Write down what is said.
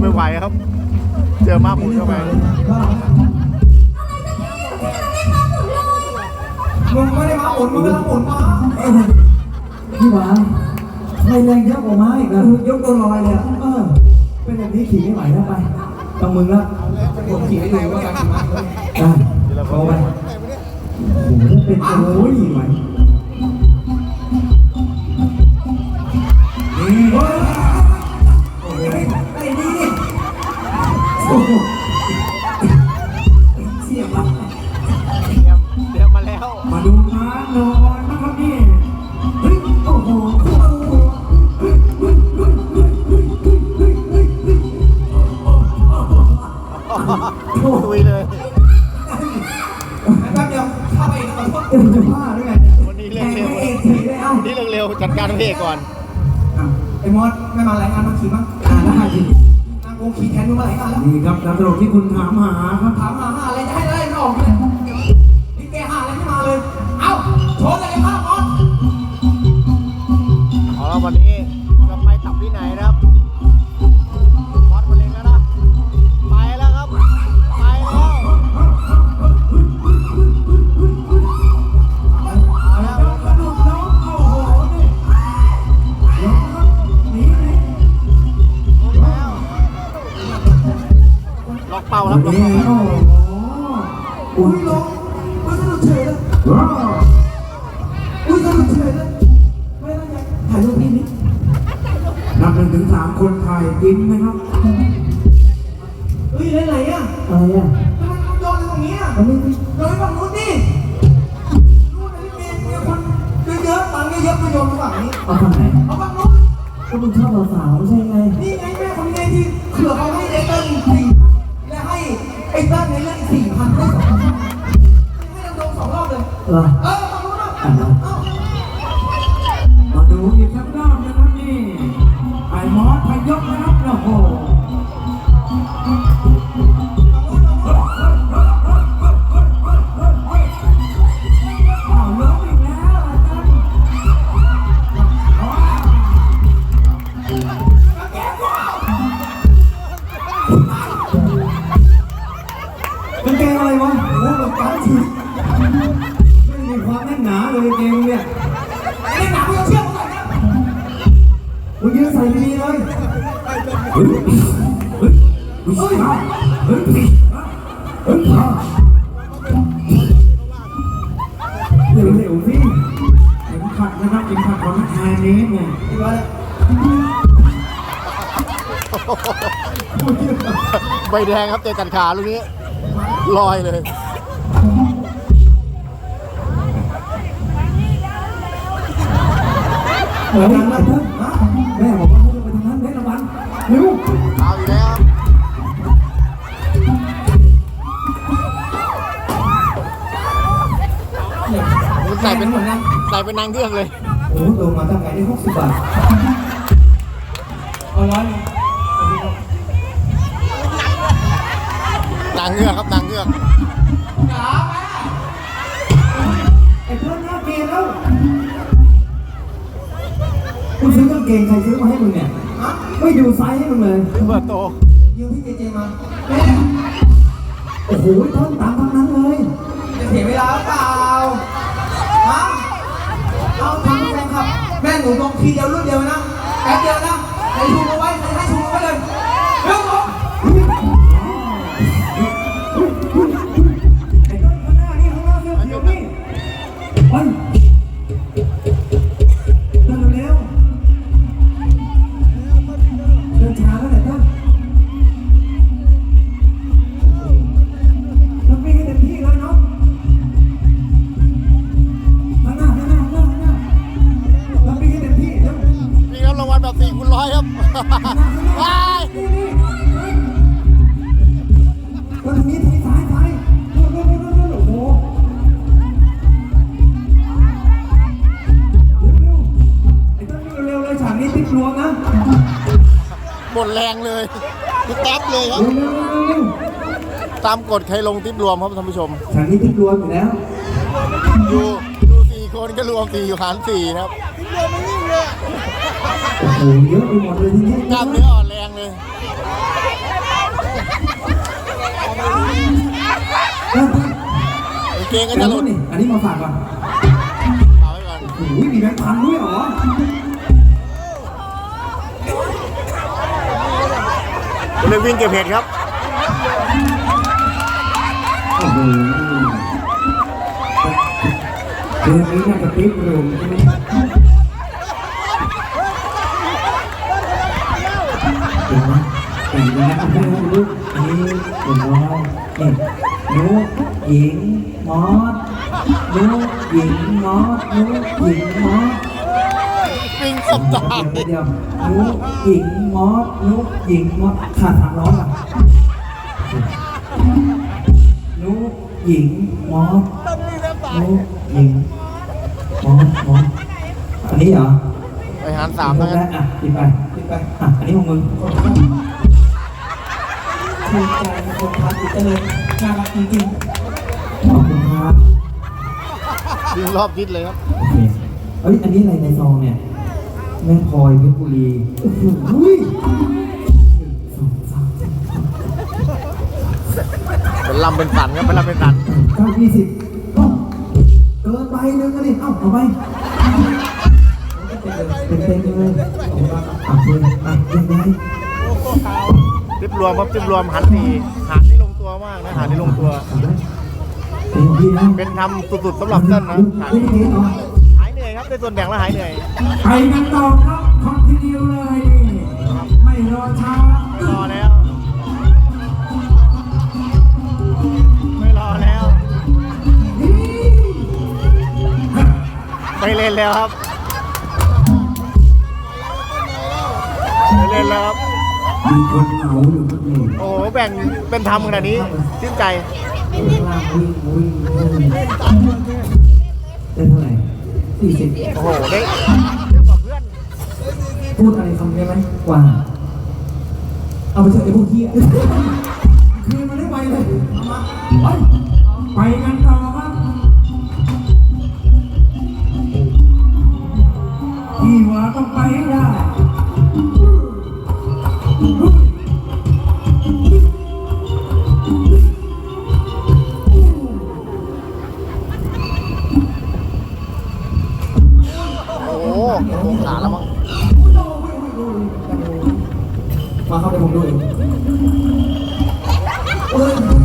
ไม่ไหวครับ เจอมาหมุนเข้าไปมึงไม่ได้มาหมุนมึงกำลังหมุนมาพี่หวานไม่แรงเยอะกว่าไม้อีกนะยกตัวลอยเลยอะเออเป็นแบบนี้ขี่ไม่ไหวแล้วไปต้องมึงละผมขี่ให้ดูว่าการขี่ม้าได้เอาไปโอ้โหเป็นโอ้ยไหว จัดการเพลก่อนไอ้มอสไม่มารายงานมาขี่มั้งอ่าได้ดินางโกขี่แทนมึงมารายงานแล้วนี่ครับการตลกที่คุณถามหาครับถามหาหาอะไรจะให้ได้ไม่ออกเลยนี่แกหาอะไรไม่มาเลย เอ้าโชว์ศักยภาพมอส เอาละวันนี้ ครับล็อกนี่เป้าโอ้โหอุ้ยลงอุ้ยสนุกเฉยเลยว้าวอุ้ยสนุกเฉยเลยไม่ได้ไงถ่ายรูปพี่นิดนับหนึ่งถึงสามคนถ่ายยิ้มไหมครับเฮ้ยเล่นอะไรอะอะไรอะทำไมมันโยนตรงนี้อะอันนี้โยนไปฝั่งนู้นดินู่นนี่มีมีคนเยอะๆตังค์เยอะๆมาโยนไปฝั่งนี้เอาทางไหนเอาฝั่งนู้นก็มึงชอบสาวๆไม่ใช่ไง นี่ไงแม่ งยืนใส่ดีเลยเฮ้ยเฮ้ยเฮ้ยเฮ้ยเฮ้ยเฮ้ยเฮ้ยเร็วๆสิเข็มขัดนะครับเข็มขัดของนี้เนี่ยดีวะเนี่ยใบแดงครับเตะตัดขาลูกนี้ ลอยเลยเฮ้ยไอ้เพิ่มแม่ เป็นนางเงือกเลยโอ้โหลงมาตั้งไงได้หกสิบบาทเอาร้อยหนึ่งนางเงือกครับนางเงือกจ๋าแม่ไอ้เพิ่มหน้าเกมแล้วมึงซื้อกางเกงใครซื้อมาให้มึงเนี่ยฮะไม่ดูไซส์ให้มึงเลยเบอร์โตยืมพี่เจเจมาแม่โอ้โหต้นตามทั้งนั้นเลย จะเสียเวลาหรือเปล่าฮะ เอาทำแฟนคลับแม่หนูลงทีเดียวรุ่นเดียวนะแป๊บเดียวนะใครชูมาไว้ใครให้ชูมาไว้ เลยติ๊บแท็บเลยครับเร็วๆเร็วตามกฎใครลงติ๊บรวมครับท่านผู้ชมๆฉากนี้ติ๊กรวมอยู่แล้ว อยู่อยู่สี่คนก็รวมสี่อยู่หารสี่นะครับโอ้โหเยอะไปหมดเลยทีนี้กล้ามเนื้ออ่อนแรงเลยเเออกางเกงก็แล้จะวหลุดนี่อันนี้มาฝากก่อน เอาไว้ก่อน โอ้ยมีแบงค์พันด้วยเหรอ เรื่องวิ่งเก็บเห็ดครับโอ้โหเดือนนี้น่าจะปิ๊บลยใช่ไหมเดี๋ยวนะแต่งกันเพื่อนลูกอันนี้เดี๋ยวน้อเนี่ยนุกหญิงมอสนุกหญิงมอสนุกหญิงมอส วิ่งสบตาวเดียวนุกหญิงมอสนุกหญิงมอสขาดสามร้อยอะนุกหญิงมอสนุกหญิงมอสมอสอันนี้เหรอไปหารสามแล้วกันอะปิดไปปิดไปอะอันนี้ของมึงภูมิใจในคนพักอิตาลีน่ารักจริงขอบคุณครับวิ่งรอบทิศเลยครับโอเคเอ้ยอันนี้อะไรในซองเนี่ย แม่พลอยเพชรบุรีโอ้โหหนึ่งสองสามสี่เป็นลำเป็นสันครับเป็นลำเป็นสันเก้ายี่สิบเอ้าเกินไปนึงก็ดิเอ้าเอาไปเป็นเต็มเลยอะเลยอะยังไงทิปรวมครับทิปรวมหันสี่หารนี่ลงตัวมากนะหารนี่ลงตัวเต็มที่นะเป็นทำสุดๆสำหรับเต้นนะหารเล่นเกมต่อหายเหนื่อยครับในส่วนแบ่งแล้วหายเหนื่อยไปกันต่อครับคอนติเนียวเลยไม่รอช้า ไม่รอแล้ว ไม่รอแล้ว ไม่เล่นแล้วครับไม่เล่นแล้วครับ มีคนเหงาอยู่คนหนึ่งโอ้โหแบ่งเป็นธรรมขนาดนี้ชื่นใจข้างล่งวิ่งวิ่งวิ่งได้เท่าไหร่ สี่สิบโอ้โหได้เยอะกว่าเพื่อนพูดอะไรคำได้ไหมกว่า เอาไปเถอะไอ้พวกเหี้ยคืนมาได้ไวเลยเอามาไปไปกันต่อครับพี่ว่าต้องไปให้ได้ โงขาแล้วมั้งมาเข้าไปผมดูเองๆเอ้ย